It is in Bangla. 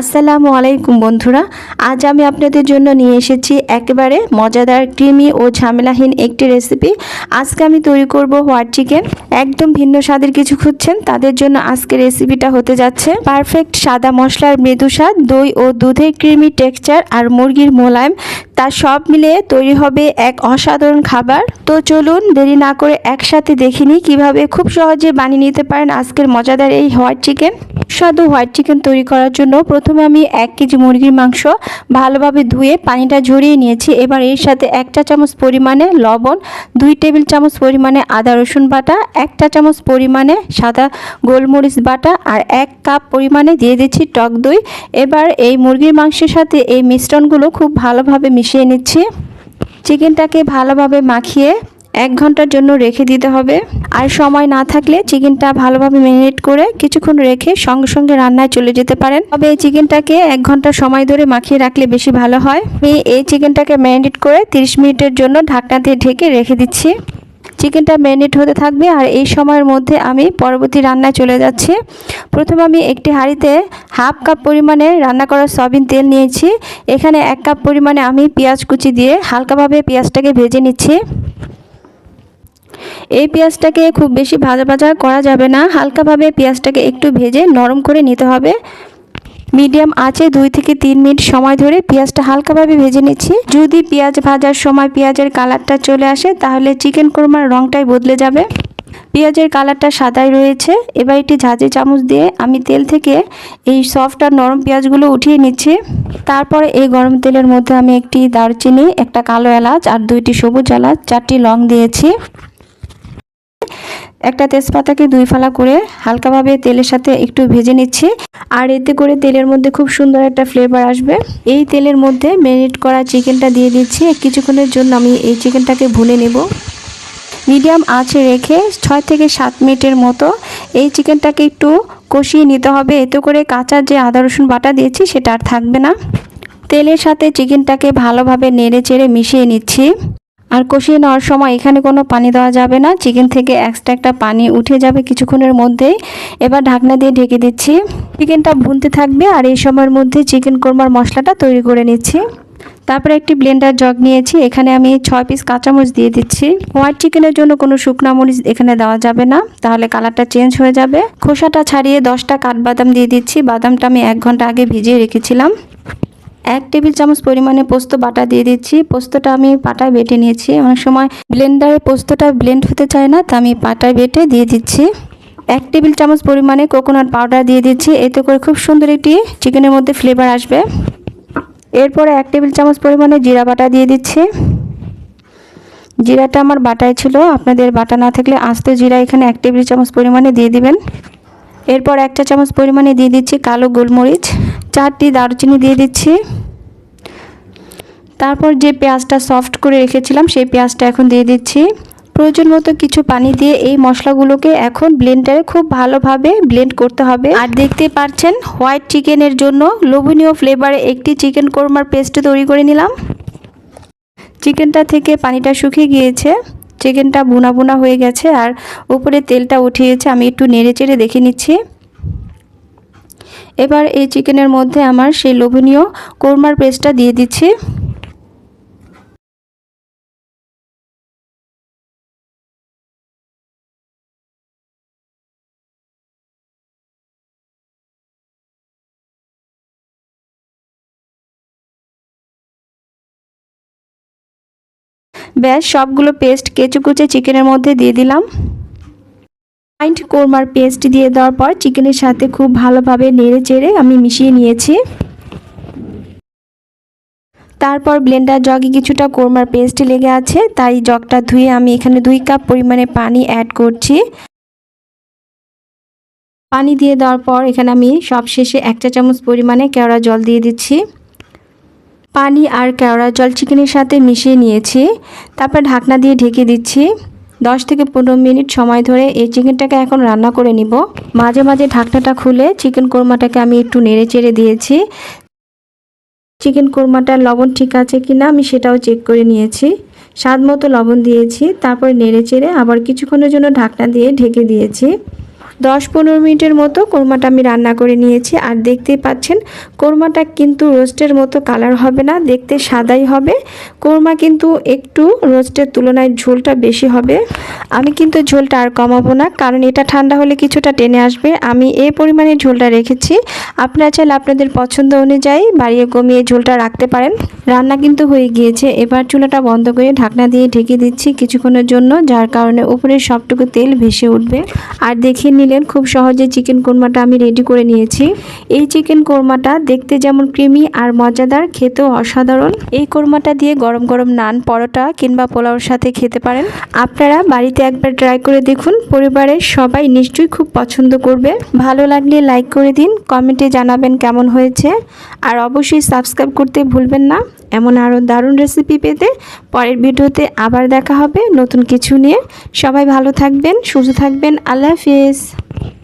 আসসালামু আলাইকুম বন্ধুরা, আজ আমি আপনাদের জন্য নিয়ে এসেছি একেবারে মজাদার ক্রিমি ও ঝামেলাহীন একটি রেসিপি আজকে আমি তৈরি করব হোয়াইট চিকেন একদম ভিন্ন স্বাদের কিছু খুঁজছেন, তাদের জন্য আজকে রেসিপিটা হতে যাচ্ছে। পারফেক্ট সাদা মশলার মৃদু স্বাদ, দই ও দুধের ক্রিমি টেক্সচার আর মুরগির মোলায়েম তার সব মিলিয়ে তৈরি হবে এক অসাধারণ খাবার। তো চলুন দেরি না করে একসাথে দেখিনি কীভাবে খুব সহজে বানিয়ে নিতে পারেন আজকের মজাদার এই হোয়াইট চিকেন সুস্বাদু হোয়াইট চিকেন তৈরি করার জন্য প্রথমে আমি এক কেজি মুরগির মাংস ভালোভাবে ধুয়ে পানিটা ঝরিয়ে নিয়েছি। এবার এর সাথে একটা চামচ পরিমাণে লবণ, দুই টেবিল চামচ পরিমাণে আদা রসুন বাটা একটা চামচ পরিমাণে সাদা গোলমরিচ বাটা আর এক কাপ পরিমাণে দিয়ে দিচ্ছি টক দই। এবার এই মুরগির মাংসের সাথে এই মিশ্রণগুলো খুব ভালোভাবে মিশিয়ে নিচ্ছি। চিকেনটাকে ভালোভাবে মাখিয়ে এক ঘণ্টার জন্য রেখে দিতে হবে। আর সময় না থাকলে চিকেনটা ভালোভাবে ম্যারিনেট করে কিছুক্ষণ রেখে সঙ্গে সঙ্গে রান্নায় চলে যেতে পারেন। তবে এই চিকেনটাকে এক ঘণ্টা সময় ধরে মাখিয়ে রাখলে বেশি ভালো হয়। আমি এই চিকেনটাকে ম্যারিনেট করে 30 মিনিটের জন্য ঢাকনা দিয়ে ঢেকে রেখে দিচ্ছি। চিকেনটা ম্যারিনেট হতে থাকবে আর এই সময়ের মধ্যে আমি পরবর্তী রান্নায় চলে যাচ্ছি। প্রথমে আমি একটি হাঁড়িতে হাফ কাপ পরিমাণে রান্না করা সয়াবিন তেল নিয়েছি। এখানে এক কাপ পরিমাণে আমি পেঁয়াজ কুচি দিয়ে হালকাভাবে পেঁয়াজটাকে ভেজে নিচ্ছি। এই পেঁয়াজটাকে খুব বেশি ভাজা ভাজা করা যাবে না। হালকাভাবে পেঁয়াজটাকে একটু ভেজে নরম করে নিতে হবে। মিডিয়াম আঁচে দুই থেকে তিন মিনিট সময় ধরে পেঁয়াজটা হালকাভাবে ভেজে নিচ্ছি। যদি পেঁয়াজ ভাজার সময় পেঁয়াজের কালারটা চলে আসে, তাহলে চিকেন কোরমার রঙটাই বদলে যাবে। পেঁয়াজের কালারটা সাদাই রয়েছে। এবার একটি ঝাঁঝি চামচ দিয়ে আমি তেল থেকে এই সফট আর নরম পেঁয়াজগুলো উঠিয়ে নিচ্ছি। তারপরে এই গরম তেলের মধ্যে আমি একটি দারচিনি, একটা কালো এলাচ আর দুইটি সবুজ এলাচ, চারটি লং দিয়েছি। একটা তেজপাতাকে দুই ফালা করে হালকাভাবে তেলের সাথে একটু ভেজে নিচ্ছি। আর এতে করে তেলের মধ্যে খুব সুন্দর একটা ফ্লেভার আসবে। এই তেলের মধ্যে ম্যারিনেট করা চিকেনটা দিয়ে দিচ্ছি। কিছুক্ষণের জন্য আমি এই চিকেনটাকে ভুনে নেব। মিডিয়াম আঁচে রেখে ছয় থেকে সাত মিনিটের মতো এই চিকেনটাকে একটু কষিয়ে নিতে হবে। এতে করে কাঁচা যে আদা, রসুন বাটা দিয়েছি, সেটা আর থাকবে না। তেলের সাথে চিকেনটাকে ভালোভাবে নেড়ে চেড়ে মিশিয়ে নিচ্ছি। আর কষিয়ে নেওয়ার সময় এখানে কোনো পানি দেওয়া যাবে না। চিকেন থেকে এক্সট্রা একটা পানি উঠে যাবে কিছুক্ষণের মধ্যেই। এবার ঢাকনা দিয়ে ঢেকে দিচ্ছি। চিকেনটা ভুনতে থাকবে আর এই সময়ের মধ্যে চিকেন কোরমার মশলাটা তৈরি করে নিচ্ছি। তারপরে একটি ব্লেন্ডার জগ নিয়েছি। এখানে আমি ছয় পিস কাঁচামরিচ দিয়ে দিচ্ছি। হোয়াইট চিকেনের জন্য কোনো শুকনা মরিচ এখানে দেওয়া যাবে না। তাহলে কালারটা চেঞ্জ হয়ে যাবে। খোসাটা ছাড়িয়ে দশটা কাঠবাদাম দিয়ে দিচ্ছি। বাদামটা আমি এক ঘণ্টা আগে ভিজিয়ে রেখেছিলাম। এক টেবিল চামচ পরিমাণে পোস্ত বাটা দিয়ে দিচ্ছি। পোস্তটা আমি পাটায় বেটে নিয়েছি। অনেক সময় ব্লেন্ডারে পোস্তটা ব্লেন্ড হতে চায় না, তা আমি পাটায় বেটে দিয়ে দিচ্ছি। এক টেবিল চামচ পরিমাণে কোকোনাট পাউডার দিয়ে দিচ্ছি। এতে করে খুব সুন্দর একটি চিকেনের মধ্যে ফ্লেভার আসবে। এরপরে এক টেবিল চামচ পরিমাণে জিরা বাটা দিয়ে দিচ্ছি। জিরাটা আমার বাটায় ছিল। আপনাদের বাটা না থাকলে আস্ত জিরা এখানে এক টেবিল চামচ পরিমাণে দিয়ে দিবেন। এরপর একটা চামচ পরিমাণে দিয়ে দিচ্ছি কালো গোলমরিচ, চারটি দারুচিনি দিয়ে দিচ্ছি। তারপর যে পেঁয়াজটা সফট করে রেখেছিলাম, সেই পেঁয়াজটা এখন দিয়ে দিচ্ছি। প্রয়োজন মতো কিছু পানি দিয়ে এই মশলাগুলোকে এখন ব্লেন্ডারে খুব ভালোভাবে ব্লেন্ড করতে হবে। আর দেখতে পাচ্ছেন হোয়াইট চিকেনের জন্য লোভনীয় ফ্লেভারে একটি চিকেন কোরমার পেস্ট তৈরি করে নিলাম। চিকেনটা থেকে পানিটা শুকিয়ে গিয়েছে। চিকেনটা বুনা বুনা হয়ে গেছে আর উপরে তেলটা উঠিয়েছে, আমি একটু নেড়ে চেড়ে দেখে নিচ্ছি। এবার এই চিকেনের মধ্যে আমার সেই লোভনীয় কোরমার পেস্টটা দিয়ে দিচ্ছি। ব্যাস, সবগুলো পেস্ট কেচু কুচে চিকেনের মধ্যে দিয়ে দিলাম। পাইন্ট কোরমার পেস্ট দিয়ে দেওয়ার পর চিকেনের সাথে খুব ভালোভাবে নেড়ে চেড়ে আমি মিশিয়ে নিয়েছি। তারপর ব্লেন্ডার জগে কিছুটা কোরমার পেস্ট লেগে আছে, তাই জগটা ধুয়ে আমি এখানে দুই কাপ পরিমাণে পানি অ্যাড করছি। পানি দিয়ে দেওয়ার পর এখানে আমি সবশেষে এক চা চামচ পরিমাণে কেওড়া জল দিয়ে দিচ্ছি। পানি আর কেওড়া জল চিকেনের সাথে মিশিয়ে নিয়েছি। তারপর ঢাকনা দিয়ে ঢেকে দিচ্ছি। দশ থেকে পনেরো মিনিট সময় ধরে এই চিকেনটাকে এখন রান্না করে নিব। মাঝে মাঝে ঢাকনাটা খুলে চিকেন কোরমাটাকে আমি একটু নেড়ে চেড়ে দিয়েছি। চিকেন কোরমাটার লবণ ঠিক আছে কি না আমি সেটাও চেক করে নিয়েছি। স্বাদ মতো লবণ দিয়েছি, তারপর নেড়ে চেড়ে আবার কিছুক্ষণের জন্য ঢাকনা দিয়ে ঢেকে দিয়েছি। দশ পনেরো মিনিটের মতো কোরমাটা আমি রান্না করে নিয়েছি। আর দেখতেই পাচ্ছেন, কোরমাটা কিন্তু রোস্টের মতো কালার হবে না, দেখতে সাদাই হবে। কোরমা কিন্তু একটু রোস্টের তুলনায় ঝোলটা বেশি হবে। আমি কিন্তু ঝোলটা আর কমাবো না, কারণ এটা ঠান্ডা হলে কিছুটা টেনে আসবে। আমি এ পরিমাণে ঝোলটা রেখেছি। আপনারা চাইলে আপনাদের পছন্দ অনুযায়ী বাড়িয়ে কমিয়ে ঝোলটা রাখতে পারেন। রান্না কিন্তু হয়ে গিয়েছে। এবার চুলাটা বন্ধ করে ঢাকনা দিয়ে ঢেকে দিচ্ছি কিছুক্ষণের জন্য, যার কারণে উপরে সবটুকু তেল ভেসে উঠবে। আর দেখিয়ে নিলেন, খুব সহজে চিকেন কোরমাটা আমি রেডি করে নিয়েছি। এই চিকেন কোরমাটা দেখতে যেমন ক্রিমি আর মজাদার, খেতেও অসাধারণ। এই কোরমাটা দিয়ে গরম গরম নান, পরোটা কিংবা পোলাওর সাথে খেতে পারেন। আপনারা বাড়িতে একবার ট্রাই করে দেখুন, পরিবারের সবাই নিশ্চয়ই খুব পছন্দ করবে। ভালো লাগলে লাইক করে দিন কমেন্টে জানাবেন কেমন হয়েছে। আর অবশ্যই সাবস্ক্রাইব করতে ভুলবেন না। এমন আরও দারুণ রেসিপি পেতে পরের ভিডিওতে আবার দেখা হবে নতুন কিছু নিয়ে। সবাই ভালো থাকবেন, সুস্থ থাকবেন, আল্লাহ হাফিজ। something.